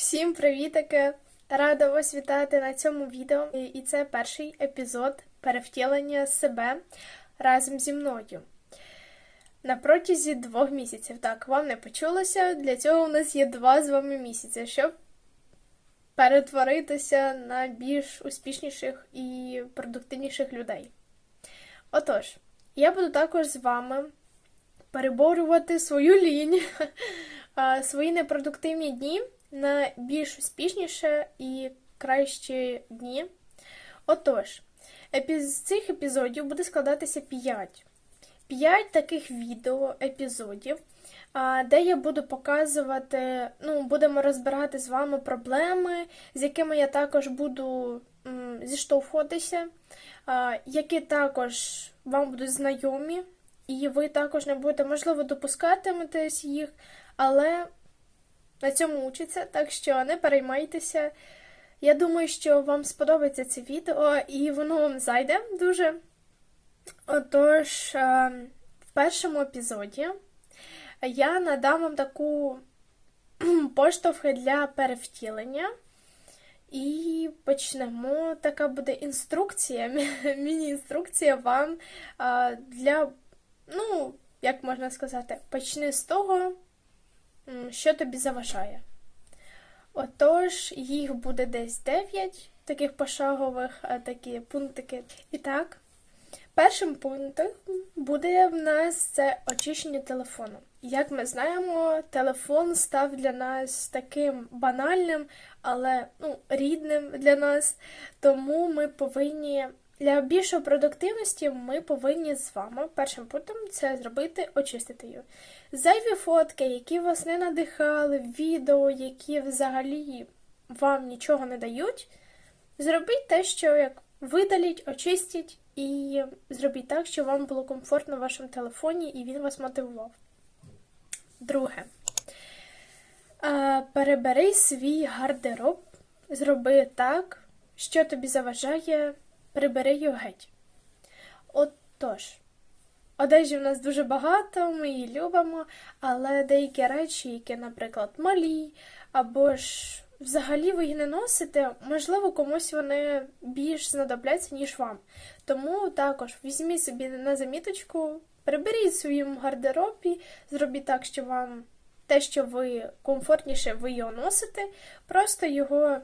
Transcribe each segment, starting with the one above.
Всім привітики! Рада вас вітати на цьому відео. І це перший епізод перевтілення себе разом зі мною. На протязі двох місяців. Так, вам не почулося. Для цього у нас є два з вами місяці, щоб перетворитися на більш успішніших і продуктивніших людей. Отож, я буду також з вами переборювати свою лінь, свої непродуктивні дні на більш успішніше і кращі дні. Отож, з цих епізодів буде складатися 5. 5 таких відео епізодів, де я буду показувати, ну, будемо розбирати з вами проблеми, з якими я також буду зіштовхуватися, які також вам будуть знайомі, і ви також не будете, можливо, допускатиметесь їх, але на цьому учиться, так що не переймайтеся. Я думаю, що вам сподобається це відео і воно вам зайде дуже. Отож, е, в першому епізоді я надам вам таку поштовхи для перевтілення. І почнемо. Така буде інструкція, міні-інструкція вам для, ну, як можна сказати, почни з того, що тобі заважає. Отож, їх буде десь 9 таких пошагових а, такі пунктики. І так, першим пунктом буде в нас це очищення телефону. Як ми знаємо, телефон став для нас таким банальним, але ну, рідним для нас. Тому ми повинні для більшої продуктивності ми повинні з вами першим пунктом це зробити очистити його. Зайві фотки, які вас не надихали, відео, які взагалі вам нічого не дають. Зробіть те, що як видаліть, очистіть і зробіть так, щоб вам було комфортно в вашому телефоні і він вас мотивував. Друге. Е, Перебери свій гардероб, зроби так, що тобі заважає, прибери його геть. Отож, одежі в нас дуже багато, ми її любимо, але деякі речі, які, наприклад, малі, або ж взагалі ви їх не носите, можливо, комусь вони більш знадобляться, ніж вам. Тому також візьміть собі на заміточку, приберіть в своєму гардеробі, зробіть так, що вам те, що ви комфортніше ви його носите, просто його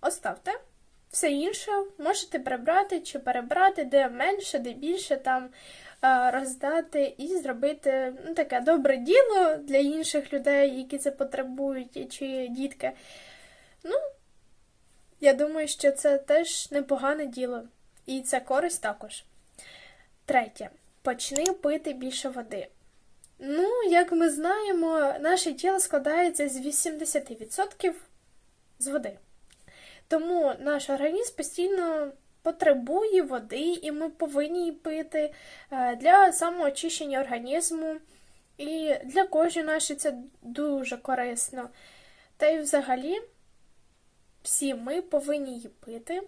оставте. Все інше можете прибрати чи перебрати, де менше, де більше там роздати і зробити ну, таке добре діло для інших людей, які це потребують, чи дітки. Ну, я думаю, що це теж непогане діло. І це користь також. Третє. Почни пити більше води. Ну, як ми знаємо, наше тіло складається з 80% з води. Тому наш організм постійно потребує води, і ми повинні її пити е, для самоочищення організму. І для кожи нашої це дуже корисно. Та й взагалі всі ми повинні її пити.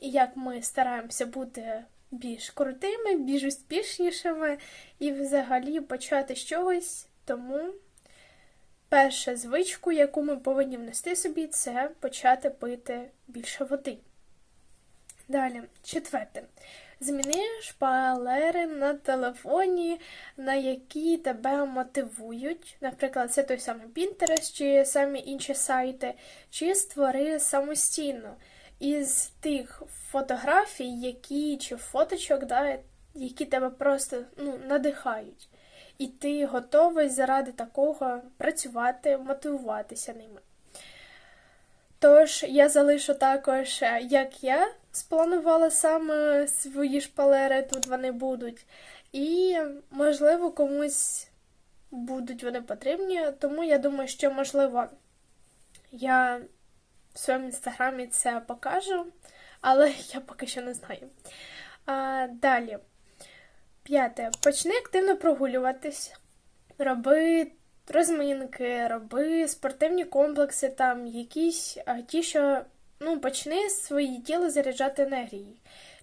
І як ми стараємося бути більш крутими, більш успішнішими і взагалі почати з чогось, тому перша звичку, яку ми повинні внести собі, це почати пити більше води. Далі, четверте. Зміни шпалери на телефоні, на які тебе мотивують. Наприклад, це той самий Pinterest чи самі інші сайти, чи створи самостійно із тих фотографій, які чи фоточок, да, які тебе просто ну, надихають. І ти готовий заради такого працювати, мотивуватися ними. Тож я залишу також, е, як я спланувала саме свої шпалери, тут вони будуть. І, можливо, комусь будуть вони потрібні. Тому я думаю, що, можливо, я в своєму інстаграмі це покажу, але я поки що не знаю. А, Далі. П'яте. Почни активно прогулюватись, роби розминки, роби спортивні комплекси, там якісь ті, що ну, почни своє тіло заряджати енергією.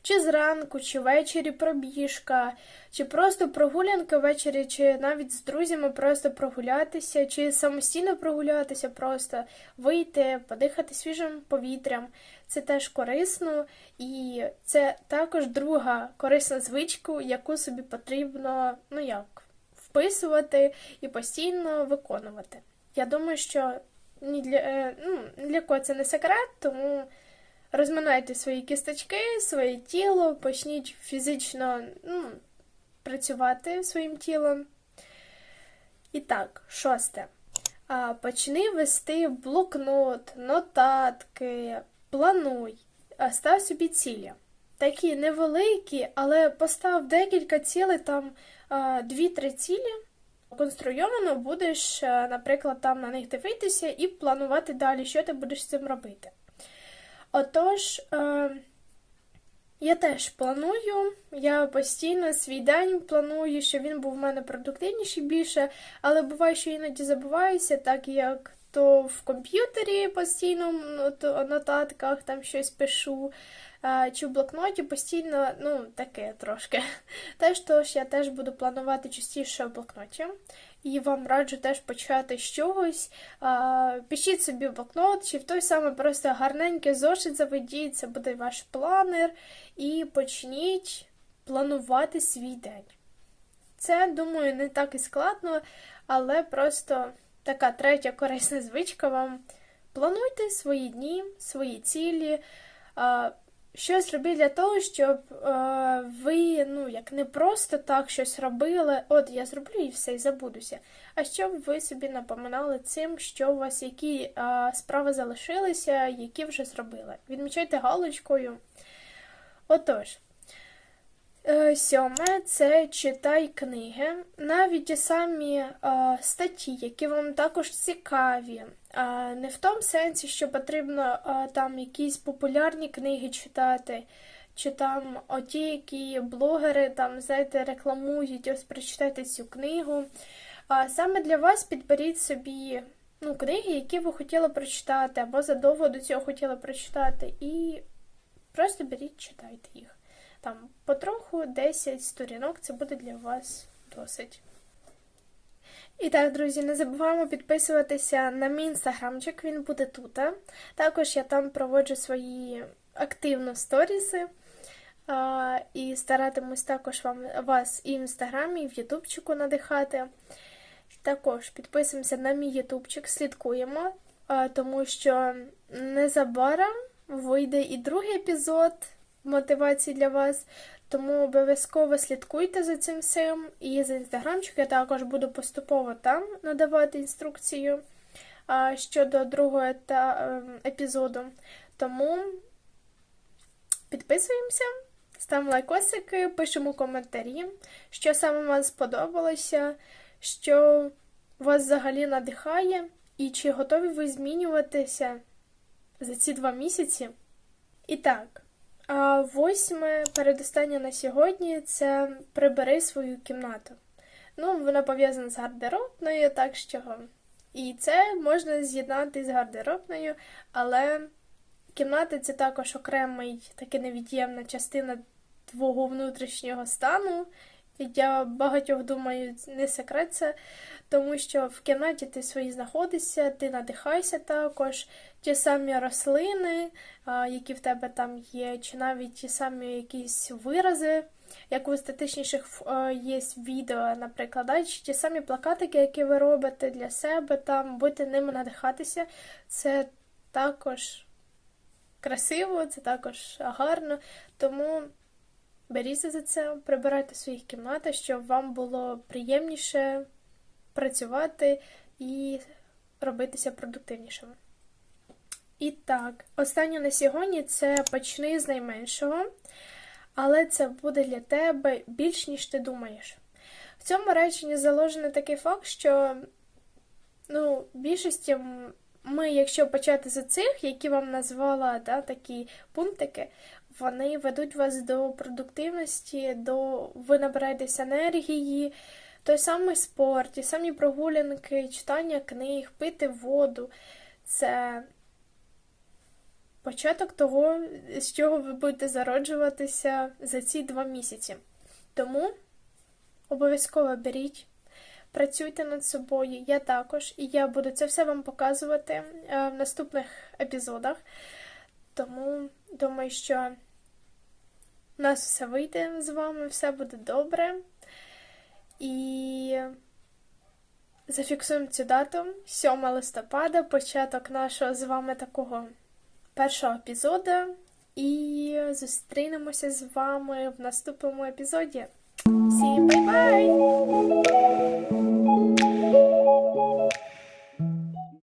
Чи зранку, чи ввечері пробіжка, чи просто прогулянка ввечері, чи навіть з друзями просто прогулятися, чи самостійно прогулятися, просто вийти, подихати свіжим повітрям. Це теж корисно, і це також друга корисна звичка, яку собі потрібно, ну як, вписувати і постійно виконувати. Я думаю, що ні для е, ну, для кого це не секрет, тому розминайте свої кісточки, своє тіло, почніть фізично ну, працювати своїм тілом. І так, шосте. Почни вести блокнот, нотатки, плануй, став собі цілі. Такі невеликі, але постав декілька цілей, там дві-три цілі. Конструйовано будеш, наприклад, там на них дивитися і планувати далі, що ти будеш з цим робити. Отож, е, я теж планую, я постійно свій день планую, щоб він був в мене продуктивніший більше, але буває, що іноді забуваюся, так як то в комп'ютері постійно в нотатках там щось пишу, чи в блокноті постійно, ну, таке трошки. Теж тож я теж буду планувати частіше в блокноті. І вам раджу теж почати з чогось. Пишіть собі блокнот, чи в той самий просто гарненький зошит заведіть, це буде ваш планер, і почніть планувати свій день. Це, думаю, не так і складно, але просто така третя корисна звичка вам. Плануйте свої дні, свої цілі. Щось робіть для того, щоб е, ви, ну, як не просто так щось робили, от я зроблю і все, і забудуся. А щоб ви собі напоминали цим, що у вас які е, справи залишилися, які вже зробили. Відмічайте галочкою. Отож. Е, сьоме це читай книги, навіть ті самі е, статті, які вам також цікаві. Е, не в тому сенсі, що потрібно там якісь популярні книги читати, чи там оті, які блогери там, знаєте, рекламують, ось прочитайте цю книгу. А саме для вас підберіть собі ну, книги, які ви хотіли прочитати, або задовго до цього хотіли прочитати, і просто беріть, читайте їх. Там потроху 10 сторінок це буде для вас досить. І так, друзі, не забуваємо підписуватися на мій інстаграмчик, він буде тут. Також я там проводжу свої активно сторіси. І старатимусь також вам вас і в інстаграмі, і в Ютубчику надихати. Також підписуємося на мій Ютубчик, слідкуємо, тому що незабаром вийде і другий епізод мотивації для вас. Тому обов'язково слідкуйте за цим всім. І за інстаграмчик я також буду поступово там надавати інструкцію щодо другого ем, епізоду. Тому підписуємося, ставимо лайкосики, пишемо коментарі, що саме вам сподобалося, що вас взагалі надихає, і чи готові ви змінюватися за ці два місяці. І так. А восьме, передостання на сьогодні, це прибери свою кімнату. Ну, вона пов'язана з гардеробною, так що. І це можна з'єднати з гардеробною, але кімната це також окремий, таки невід'ємна частина твого внутрішнього стану. Я багатьох думаю, не секрет це, тому що в кімнаті ти свої знаходишся, ти надихайся також, ті самі рослини, які в тебе там є, чи навіть ті самі якісь вирази, як у естетичніших є відео, наприклад, чи ті самі плакатики, які ви робите для себе, там, будете ними надихатися, це також красиво, це також гарно. Тому. Беріться за це, прибирайте в своїх кімнатах, щоб вам було приємніше працювати і робитися продуктивнішим. І так, останнє на сьогодні це почни з найменшого, але це буде для тебе більш, ніж ти думаєш. В цьому реченні заложений такий факт, що ну, більшості ми, якщо почати з цих, які вам назвала да, такі пунктики, вони ведуть вас до продуктивності, до ви набираєтесь енергії, той самий спорт, ті самі прогулянки, читання книг, пити воду. Це початок того, з чого ви будете зароджуватися за ці два місяці. Тому обов'язково беріть, працюйте над собою, я також, і я буду це все вам показувати е, в наступних епізодах. Тому думаю, що у нас все вийде з вами, все буде добре. І зафіксуємо цю дату 7 листопада, початок нашого з вами такого першого епізоду. І зустрінемося з вами в наступному епізоді. Всім бай-бай!